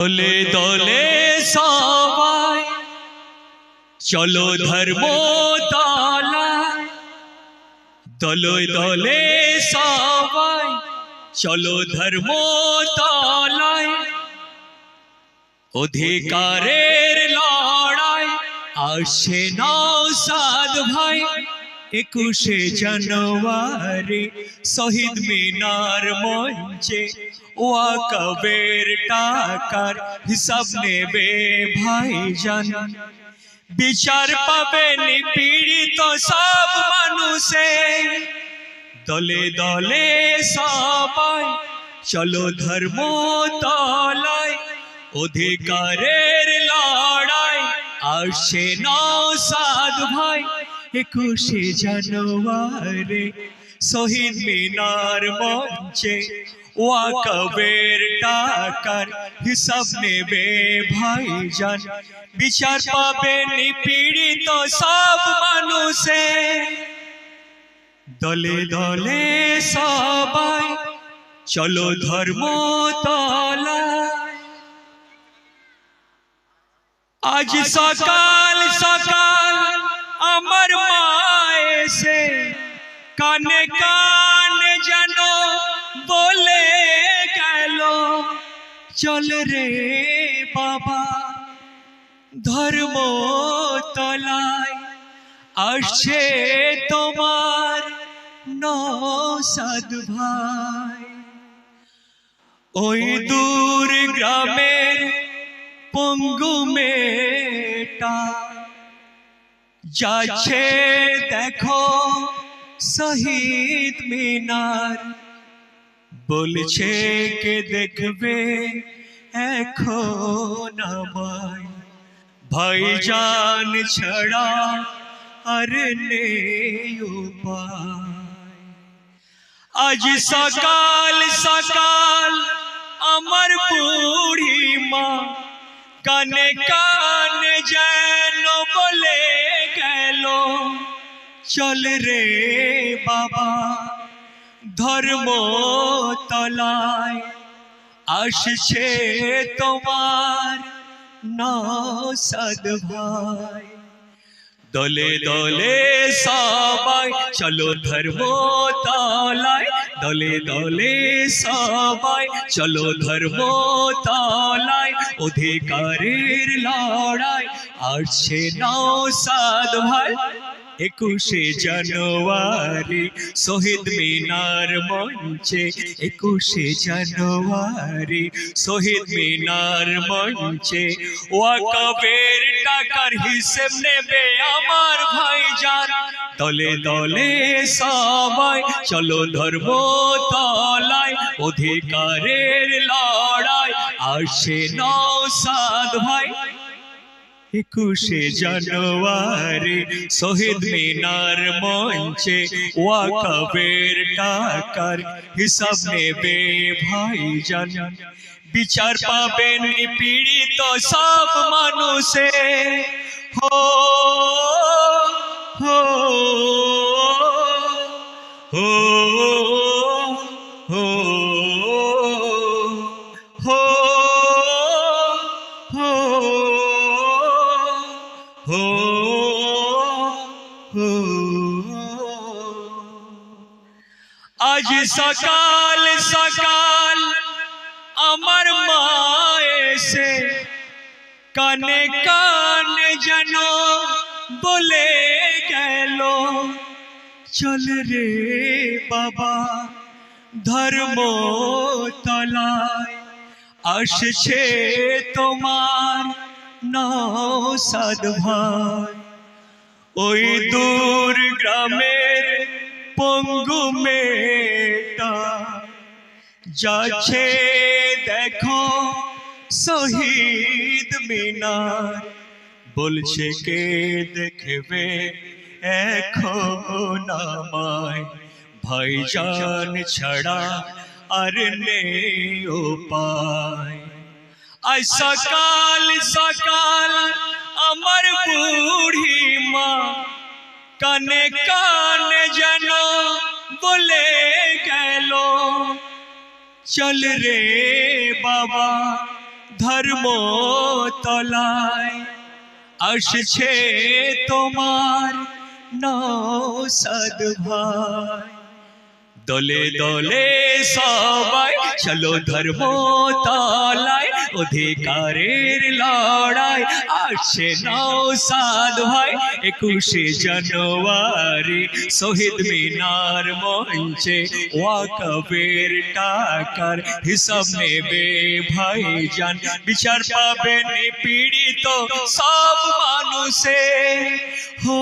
দলে দলে সবাই, চলো ধর্ম দলে দলে সবাই, চলো ধর্ম অধিকারের লড়াই, আসে নৌসাদ ভাই। একুশে জানুয়ারি শহীদ মিনার মঞ্চে ওয়াকবের টাকার হিসাব নেবে ভাইজান। বিচার পাবে নিপীড়িত সব মানুষে। দলে দলে সবাই, চলো ধর্ম তলায়, অধিকারের লড়াই আসে নৌসাদ ভাই। একুশে জানুয়ারি শহীদ মিনার মঞ্চে ওয়াকবের টাকার হিসাব নেবে ভাইজান। বিচার পাবে নিপীড়িত সব মানুষে। দলে দলে সবাই, চলো ধর্ম তলায়। আজ সকাল সকাল আমার মা এসে কানে কান যেন বলে গেল, চল রে বাবা, ধর্ম তলায় আসছে তোমার নসাদ ভাই। ওই দূর গ্রামের পঙ্গু যাচ্ছে দেখো শহীদ মিনার বলছে কে দেখবে এখন আমায় ভাইজান ছাড়া আর নেই উপায় আজ সকাল সকাল আমার বুড়ি মা কানে কান যেন বলে গেল চল রে বাবা ধর্ম তলায় আসছে তোমার নসদ ভাই দলে দলে সবাই চলো ধর্ম তলায় দলে দলে সবাই চলো ধর্ম তলায় অধিকারের লড়াই আসছে নৌসাদ ভাই একুশে জানুয়ারি শহীদ মিনার মঞ্চে একুশে জানুয়ারি শহীদ মিনার মঞ্চে ওয়াকবের টাকার হিসেব নেবে আমার ভাই ভাইজান। দলে দলে সবাই চলো ধর্ম তলায় অধিকারের লড়াই। আসে নৌসাদ ভাই। একুশে জানুয়ারি শহীদ মিনার মঞ্চে ওয়াকবের টাকার হিসাব নেবে ভাই জান বিচার পাবেন পীড়িত সব মানুষে। হো হো হো হো হো আজ সকাল সকাল আমার মা এসে কানে কান যেন বলে গেল চল রে বাবা ধর্ম তলায় আসছে তোমার নৌসাদ ভাই ওই দূর গ্রামের পঙ্গু মেটা যাচ্ছে দেখো শহীদ মিনার, বলছে কে দেখবে এখন আমায়, ভাইজান ছাড়া আর নেই উপায়। আজ সকাল সকাল আমার বুড়ি মা কানে কানে যেন বলে গেল, চল রে বাবা, ধর্ম তলায় আসছে তোমার নৌসদ ভাই। দলে দলে সবাই চলো ধর্ম তলায় অধিকারের লড়াই। আসছে নৌসাদ ভাই একুশে জানুয়ারি শহীদ মিনার মঞ্চে ওয়াকবের টাকার হিসাব নেবে ভাই জান বিচার পাবেন পীড়িত সব মানুষে। হো